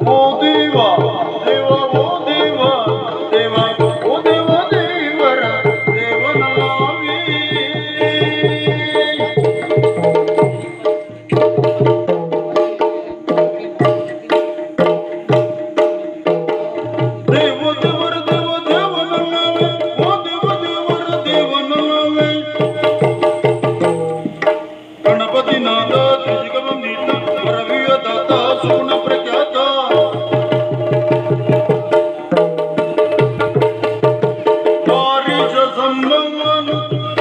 Moldova.